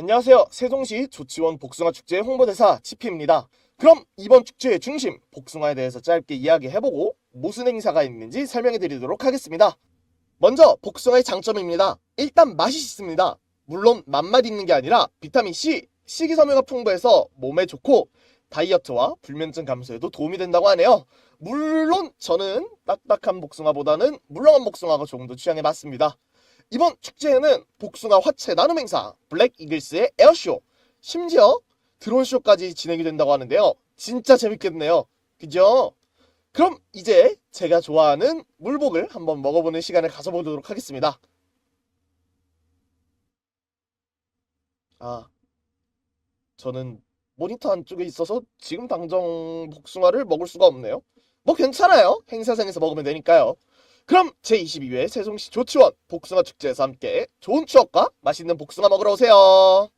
안녕하세요. 세종시 조치원 복숭아 축제 홍보대사 치피입니다. 그럼 이번 축제의 중심 복숭아에 대해서 짧게 이야기해보고 무슨 행사가 있는지 설명해드리도록 하겠습니다. 먼저 복숭아의 장점입니다. 일단 맛이 있습니다. 물론 맛만 있는 게 아니라 비타민 C, 식이섬유가 풍부해서 몸에 좋고 다이어트와 불면증 감소에도 도움이 된다고 하네요. 물론 저는 딱딱한 복숭아보다는 물렁한 복숭아가 조금 더 취향에 맞습니다. 이번 축제에는 복숭아 화채 나눔 행사, 블랙 이글스의 에어쇼, 심지어 드론쇼까지 진행이 된다고 하는데요. 진짜 재밌겠네요. 그죠? 그럼 이제 제가 좋아하는 물복을 한번 먹어보는 시간을 가져보도록 하겠습니다. 아, 저는 모니터 안쪽에 있어서 지금 당장 복숭아를 먹을 수가 없네요. 뭐 괜찮아요. 행사장에서 먹으면 되니까요. 그럼 제22회 세종시 조치원 복숭아 축제에서 함께 좋은 추억과 맛있는 복숭아 먹으러 오세요.